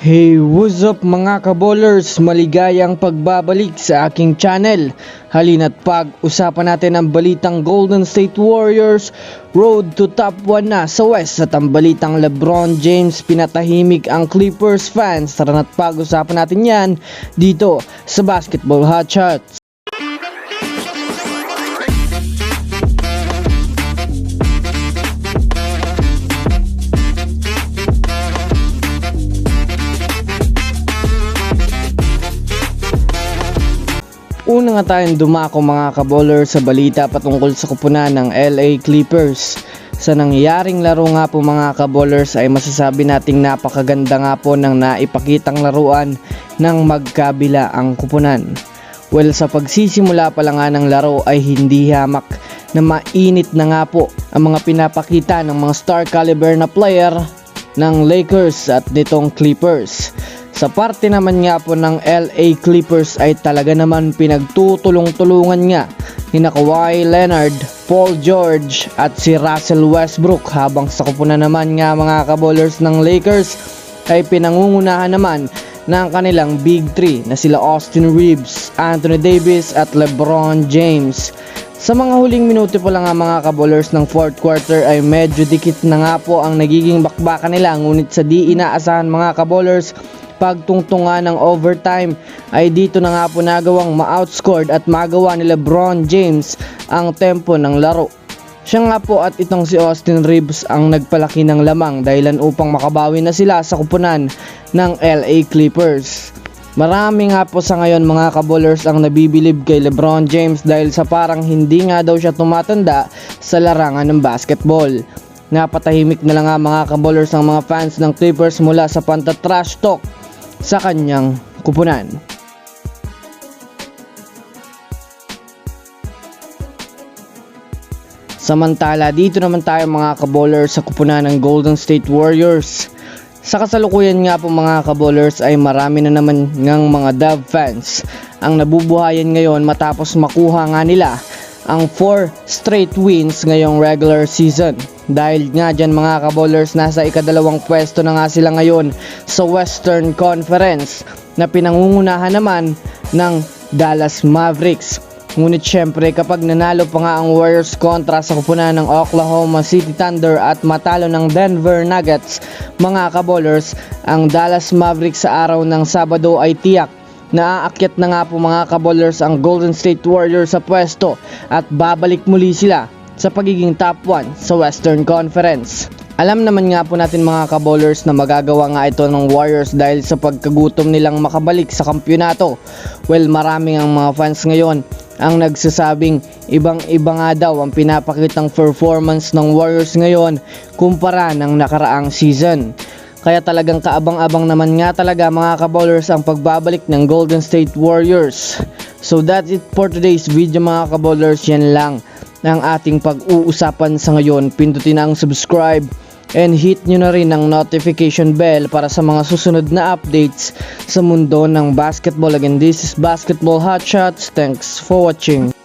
Hey, what's up mga kabowlers? Maligayang pagbabalik sa aking channel. Halina't pag-usapan natin ang balitang Golden State Warriors road to top 1 na sa West at ang LeBron James pinatahimik ang Clippers fans. Tara na't pag-usapan natin yan dito sa Basketball Hot Shots. Una nga tayong dumako mga kaboller sa balita patungkol sa kupunan ng LA Clippers. Sa nangyayaring laro nga po mga kabowlers ay masasabi nating napakaganda nga po ng naipakitang laruan ng magkabila ang kupunan. Well sa pagsisimula pa lang nga ng laro ay hindi hamak na mainit na nga po ang mga pinapakita ng mga star caliber na player ng Lakers at nitong Clippers. Sa parte naman nga po ng LA Clippers ay talaga naman pinagtutulong-tulungan nga ni Kawhi Leonard, Paul George at si Russell Westbrook habang sa kupunan naman nga mga kabowlers ng Lakers ay pinangungunahan naman ng kanilang big three na sila Austin Reeves, Anthony Davis at LeBron James. Sa mga huling minuto pa lang nga mga kabowlers ng fourth quarter ay medyo dikit na nga po ang nagiging bakbakan nila ngunit sa di inaasahan mga kabowlers pagtungtungan ng overtime ay dito na nga po nagawang ma-outscored at magawa ni Lebron James ang tempo ng laro. Siya nga po at itong si Austin Reeves ang nagpalaki ng lamang dahilan upang makabawi na sila sa kupunan ng LA Clippers. Marami nga po sa ngayon mga kabowlers ang nabibilib kay Lebron James dahil sa parang hindi nga daw siya tumatanda sa larangan ng basketball. Napatahimik na lang nga mga kabowlers ang mga fans ng Clippers mula sa panta-trash talk sa kanyang kupunan. Samantala dito naman tayo mga kabowlers sa kupunan ng Golden State Warriors. Sa kasalukuyan nga po mga kabowlers ay marami na naman ngang mga Dove fans ang nabubuhayan ngayon matapos makuha nga nila ang 4 straight wins ngayong regular season. Dahil nga dyan mga kabowlers nasa ikadalawang pwesto na nga sila ngayon sa Western Conference na pinangungunahan naman ng Dallas Mavericks. Ngunit syempre kapag nanalo pa nga ang Warriors kontra sa kupunan ng Oklahoma City Thunder at matalo ng Denver Nuggets, mga kabowlers, ang Dallas Mavericks sa araw ng Sabado ay tiyak Naaakyat na nga po mga kabowlers ang Golden State Warriors sa pwesto at babalik muli sila sa pagiging top 1 sa Western Conference. Alam naman nga po natin mga kabowlers na magagawa nga ito ng Warriors dahil sa pagkagutom nilang makabalik sa kampyonato. Well, maraming ang mga fans ngayon ang nagsasabing ibang iba nga daw ang pinapakitang performance ng Warriors ngayon kumpara ng nakaraang season. Kaya talagang kaabang-abang naman nga talaga mga kabowlers ang pagbabalik ng Golden State Warriors. So that's it for today's video mga kabowlers. Yan lang ang ating pag-uusapan sa ngayon. Pindutin ang subscribe and hit nyo na rin ang notification bell para sa mga susunod na updates sa mundo ng basketball. Again, this is Basketball Hot Shots. Thanks for watching.